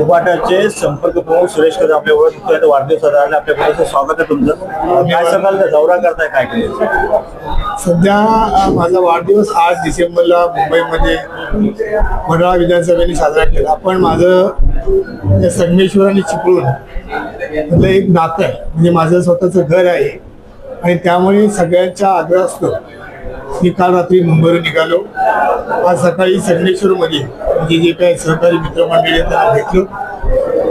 उपाटाचे संपर्क प्रमुख सुरेश कदम आपल्या ओळख आता वाढदिवस साजरा आपल्या स्वागत आहे तुमचं. काय सांगाल? दौरा करताय काय काय सध्या माझा वाढदिवस आठ डिसेंबरला मुंबईमध्ये वडाळा विधानसभेने साजरा केला. पण माझं म्हणजे संगमेश्वर आणि चिपळूण मधलं एक नातं आहे. म्हणजे माझं स्वतःचं घर आहे. आणि त्यामुळे सगळ्यांच्या आग्रहास्तव मी काल रात्री मुंबईवर निघालो. आज सकाळी संगमेश्वरमध्ये म्हणजे जे काही सहकारी मित्रमंडळी त्यांना भेटलो.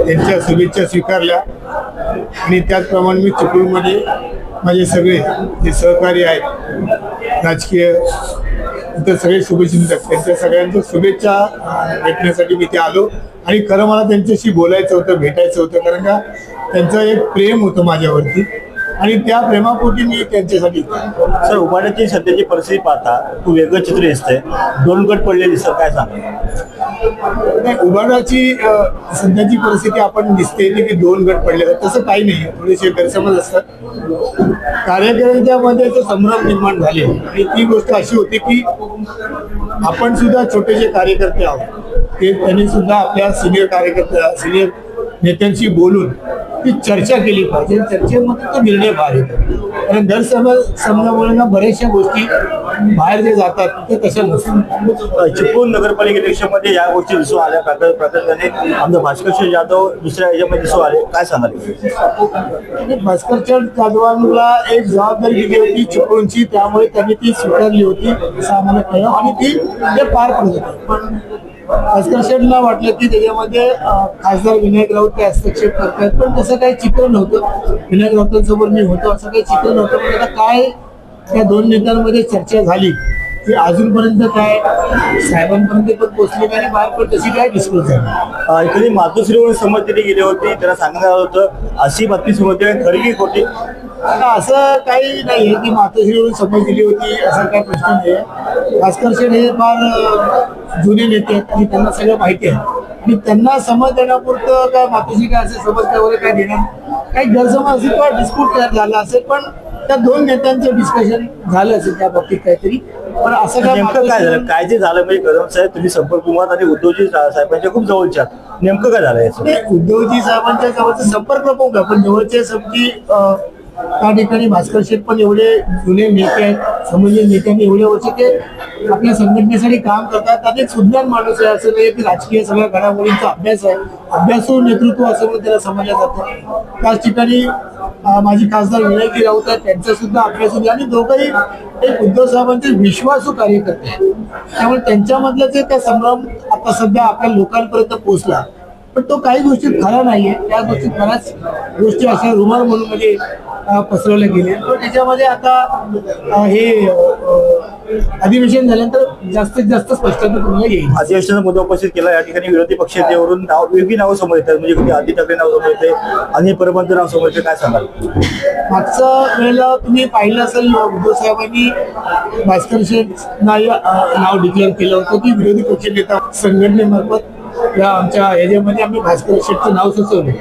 त्यांच्या शुभेच्छा स्वीकारल्या. आणि त्याचप्रमाणे मी चिपळूणमध्ये माझे सगळे जे सहकारी आहेत राजकीय इतर सगळे शुभचिंतक त्यांच्या सगळ्यांच्या शुभेच्छा भेटण्यासाठी मी ते आलो. आणि खरं मला त्यांच्याशी बोलायचं होतं भेटायचं होतं कारण का त्यांचं एक प्रेम होतं माझ्यावरती. आणि त्या प्रेमापोटी मी त्यांच्यासाठी सर उबाटाची सध्याची परिस्थिती पाहता तू वेगळं चित्र दिसतंय. दोन गट पडले दिसत काय सांग नाही सध्याची परिस्थिती आपण दिसते की दोन गट पडले तसं काही नाही. थोडेसे गैरसमज असतात. कार्यकर्त्यामध्ये जो संभ्रम निर्माण झाले आणि ती गोष्ट अशी होती की आपण सुद्धा छोटेसे कार्यकर्ते आहोत. ते त्यांनी सुद्धा आपल्या सिनियर कार्यकर्त्या सिनियर नेत्यांशी बोलून ती चर्चा केली पाहिजे. चर्चेमध्ये तो निर्णय बाहेर येतो. कारण गैरसमज समजामुळे ना बऱ्याचशा गोष्टी बाहेर जे जातात ते तशा नसतात. चिपळूण नगरपालिका इलेक्शनमध्ये या गोष्टी दिसून आल्या. प्रकारे आमचा भास्कर जाधव दुसऱ्या याच्यामध्ये दिसून आले. काय सांगाल? आणि भास्करच्या जाधवांना एक जबाबदारी दिली होती चिपळूणची. त्यामुळे त्यांनी ती स्वीकारली होती. कळलं आणि ती ते पार पडत होते पण भास्कर शेठला वाटलं की त्याच्यामध्ये खासदार विनायक राऊत ते हस्तक्षेप करतात पण तसं काही चित्र नव्हतं. विनायक राऊतांसोबत मी होतो असं काही चित्र नव्हतं. पण आता काय त्या दोन नेत्यांमध्ये चर्चा झाली ती अजूनपर्यंत काय साहेबांपर्यंत पण पोहोचली नाही आणि बाहेर पण तशी काय डिस्कस झाली एखादी मातोश्रीवरून समज दिली गेली होती त्याला सांगण्यात आलं होतं अशी बातमी समजते खरी की खोटी? आता असं काही नाहीये की मातोश्रीवरून समज दिली होती असा काही प्रश्न नाही भास्कर शेठ हे फार जुने नेते आहेत आणि त्यांना सगळं माहिती आहे. आणि त्यांना समज देण्यापुरतं काय मातोश्री काय असेल समज काय वगैरे काय देणार? काही गैरसमज असेल किंवा डिस्प्यूट तयार झाला असेल पण त्या दोन नेत्यांचं डिस्कशन झालं असेल त्या बाबतीत काहीतरी. पण असं काय नेमकं काय झालं? काय जे झालं म्हणजे कदम साहेब तुम्ही संपर्क कुमार आणि उद्धवजी साहेबांच्या खूप जवळच्या. नेमकं काय झालं उद्धवजी साहेबांच्या जवळचा संपर्क पण जवळचे समजी त्या ठिकाणी भास्कर शेठ पण एवढे जुने नेते आहेत समजले नेत्यांनी एवढे वर्ष ते आपल्या संघटनेसाठी काम करतात. आणि एक सुज्ञान माणूस आहे असं नाही की राजकीय सगळ्या घडामोडींचा अभ्यास आहे. अभ्यासू नेतृत्व असं म्हणून त्याला समजलं जातं. त्याच ठिकाणी माझी खासदार विनायकी राऊत आहेत त्यांचा सुद्धा अभ्यास होते आणि दोघंही एक उद्धव साहेबांचे विश्वासू कार्यकर्ते आहेत. त्यामुळे त्यांच्यामधलं जे त्या संभ्रम आता सध्या आपल्या लोकांपर्यंत पोहोचला पण तो काही गोष्टीत खरा नाहीये. त्या गोष्टीत बऱ्याच गोष्टी अशा रुमाल म्हणून मध्ये अं, पसरवल्या गेल्या. त्याच्यामध्ये आता हे अधिवेशन झाल्यानंतर जास्तीत जास्त स्पष्टता तुम्हाला येईल. अधिवेशनाचा मुद्दा उपस्थित केला. या ठिकाणी विरोधी पक्षाच्यावरून नाव वेगळी नावं समोर येतात. म्हणजे कधी आदित्य ठाकरे नाव समोर येते अनिल परबांचं नाव समोर येते. काय सांगाल? मागच्या वेळेला तुम्ही पाहिलं असेल उद्धव साहेबांनी भास्कर शेठ नाव डिक्लेअर केलं होतं की विरोधी पक्ष नेता संघटनेमार्फत या आमच्या याच्यामध्ये आम्ही भास्कर शेठचं नाव सुचवलं.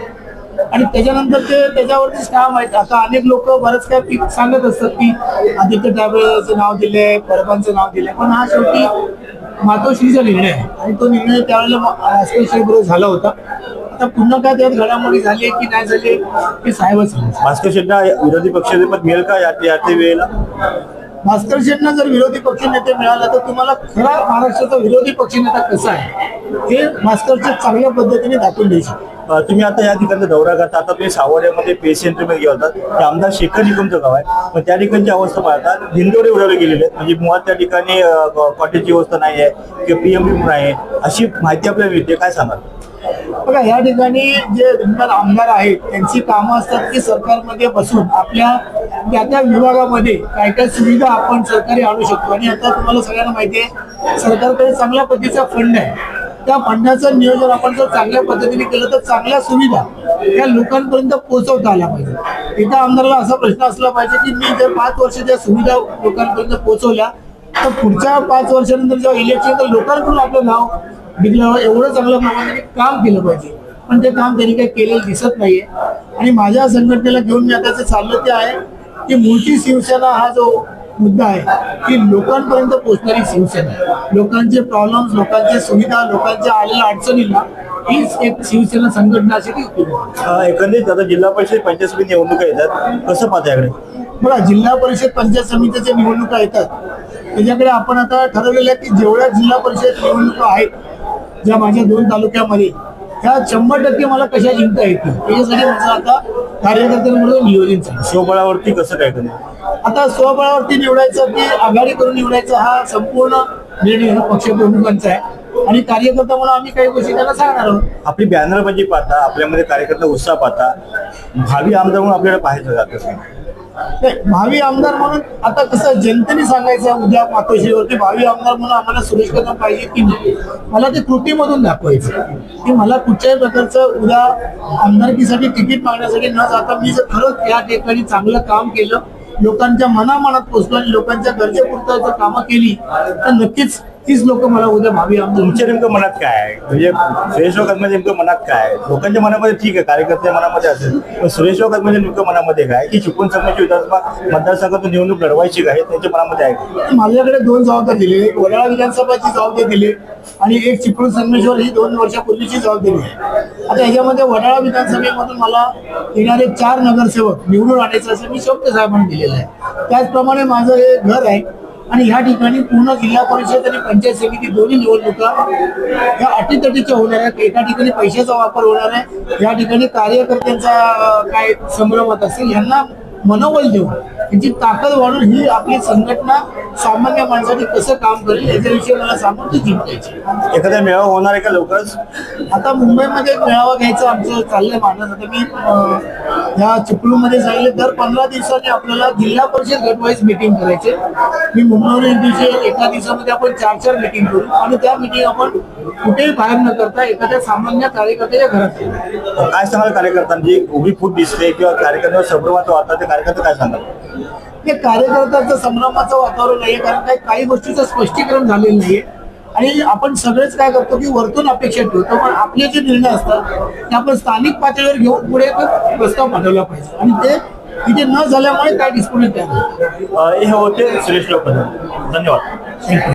आणि त्याच्यानंतर ते त्याच्यावरतीच काम आहेत. आता अनेक लोक बरंच काय पीक सांगत असतात की आदित्य ठाकरेचं नाव दिले परबांचं नाव दिलंय. पण हा शेवटी मातोश्रीचा निर्णय आहे. आणि तो निर्णय त्यावेळेला भास्कर शेठ बरोबर झाला होता. आता पुन्हा काय त्यात घडामोडी झाली की नाही झाली हे साहेबच भास्कर शेट्टा विरोधी पक्षाचे पण मिळेल का या याच्या वेळेला? भास्कर जर विरोधी पक्षनेते मिळाला तर तुम्हाला खरा महाराष्ट्राचा विरोधी पक्षनेता कसा आहे? हे भास्कर चांगल्या पद्धतीने दाखवून देऊ शकतो. तुम्ही आता या ठिकाणचा दौरा करता. आता तुम्ही सावड्यामध्ये पेसेंटरमध्ये गेला होता. ते आमदार शेखर निकमचं गाव आहे. पण त्या ठिकाणची अवस्था पाहतात भिंदोडे उडवले गेलेले आहेत. म्हणजे मुळात त्या ठिकाणी कॉटेजची व्यवस्था नाही आहे किंवा पीएमपी पण आहे. अशी माहिती आपल्याला मिळते. काय सांगाल? बघा या ठिकाणी जे विद्यमान आमदार आहेत त्यांची कामं असतात की सरकारमध्ये बसून आपल्या त्या त्या विभागामध्ये काय काय सुविधा आपण सरकारी आणू शकतो. आणि आता तुम्हाला सगळ्यांना माहिती आहे सरकारकडे चांगल्या पद्धतीचा फंड आहे. त्या फंडाचं नियोजन आपण जर चांगल्या पद्धतीने केलं तर चांगल्या सुविधा या लोकांपर्यंत पोहोचवता आल्या पाहिजे इथं आमदाराला असा प्रश्न असला पाहिजे की मी जर पाच वर्ष ज्या सुविधा लोकांपर्यंत पोहोचवल्या तर पुढच्या पाच वर्षानंतर जेव्हा इलेक्शन तर लोकांकडून आपलं नाव निघलं एवढं चांगलं प्रमाणाने काम केलं पाहिजे. पण ते काम त्यांनी काही केलेलं दिसत नाहीये. आणि माझ्या संघटनेला घेऊन मी आता जे चाललं ते आहे की मूळची शिवसेना हा जो मुद्दा आहे की लोकांपर्यंत पोहोचणारी शिवसेना. लोकांचे प्रॉब्लेम्स लोकांच्या सुविधा लोकांच्या आलेल्या अडचणींना हीच एक शिवसेना संघटना अशी एकंदरीत आता जिल्हा परिषद पंचायत समिती निवडणुका येतात. कसं पाहता याकडे? बघा जिल्हा परिषद पंचायत समितीच्या निवडणुका येतात. त्याच्याकडे आपण आता ठरवलेलं आहे की जेवढ्या जिल्हा परिषद निवडणुका आहेत ज्या माझ्या दोन तालुक्यामध्ये त्या शंभर टक्के मला कशा जिंकता येतील? त्याच्यासाठी माझं आता कार्यकर्त्यांकडून नियोजन आहे. स्वबळावरती कसं काय करणार? आता स्वबळावरती निवडायचं की आघाडी करून निवडायचं हा संपूर्ण निर्णय हा पक्षप्रमुखांचा आहे. आणि कार्यकर्ता म्हणून आम्ही काही गोष्टी त्यांना सांगणार आहोत. आपली बॅनरबाजी पाहता आपल्यामध्ये कार्यकर्ता उत्साह पाहता भावी आमदार म्हणून आपल्याला पाहायचं जातं. भावी आमदार म्हणून आता कसं जनतेने सांगायचं उद्या मातोश्रीवरती भावी आमदार म्हणून आम्हाला सुरेश कदम पाहिजे की नाही मला ते कृतीमधून दाखवायचं की मला कुठच्याही प्रकारचं उद्या आमदारकीसाठी तिकीट मागण्यासाठी न जाता मी जर खरंच या ठिकाणी चांगलं काम केलं लोकांच्या मनामनात पोचलो आणि लोकांच्या गरजेपुरतं जर कामं केली तर नक्कीच तीच लोक मला उद्या भावी तुमच्या नेमकं मनात काय आहे? म्हणजे सुरेश वगैरे नेमकं मनात काय आहे? लोकांच्या मनामध्ये ठीक आहे कार्यकर्त्या मनामध्ये असेल. पण सुरेश वगैरे म्हणजे नेमकं मनामध्ये काय की चिपळूण संघाची विधानसभा मतदारसंघातून निवडणूक लढवायची काय त्यांच्या मनामध्ये आहे का? माझ्याकडे दोन जबाबदारी दिली. एक वडाळा विधानसभाची जबाबदारी दिली आणि एक चिपळूण संगमेश्वर ही दोन वर्षापूर्वीची जबाबदारी आहे. आता ह्याच्यामध्ये वडाळा विधानसभेमधून मला येणारे चार नगरसेवक निवडून आणायचं असं मी शब्द साहेबांना दिलेलं आहे त्याचप्रमाणे माझं हे घर आहे आणि ह्या ठिकाणी पूर्ण जिल्हा परिषद आणि पंचायत समिती दोन्ही निवडणुका या अटीतटीच्या होणार आहेत. एका ठिकाणी पैशाचा वापर होणार आहे. या ठिकाणी कार्यकर्त्यांचा काय संभ्रमात असेल यांना मनोबल देऊन त्यांची ताकद वाढून ही आपली संघटना सामान्य माणसाने कसं काम करेल याच्याविषयी मला सांगून ती जिंकायची एखादा मेळावा होणार आहे का लवकरच? आता मुंबईमध्ये एक मेळावा घ्यायचं आमचं चाललंय मानस आता मी ह्या चिपळूणमध्ये सांगितले दर पंधरा दिवसांनी आपल्याला जिल्हा परिषद गटवाईज मिटिंग करायचे मी मुंबईवर एक दिवशी एका दिवसामध्ये आपण चार चार मिटिंग करू. आणि त्या मिटिंग आपण कुठेही बाहेर न करता एखाद्या सामान्य कार्यकर्त्याच्या घरात काय सांगाल कार्यकर्त्यांची? उभी फूट दिसते किंवा कार्यकर्त्यांवर संभ्रमाचं वाटतं ते कार्यकर्ते काय सांगाल? हे कार्यकर्त्यांचं संभ्रमाचं वातावरण नाहीये कारण काही काही गोष्टीचं स्पष्टीकरण झालेलं नाहीये. आणि आपण सगळेच काय करतो की वरतून अपेक्षा ठेवतो पण आपले जे निर्णय असतात ते आपण स्थानिक पातळीवर घेऊन पुढे तो प्रस्ताव पाठवला पाहिजे. आणि ते तिथे न झाल्यामुळे काय डिस्प्युट हे होते सुरेश धन्यवाद. थँक्यू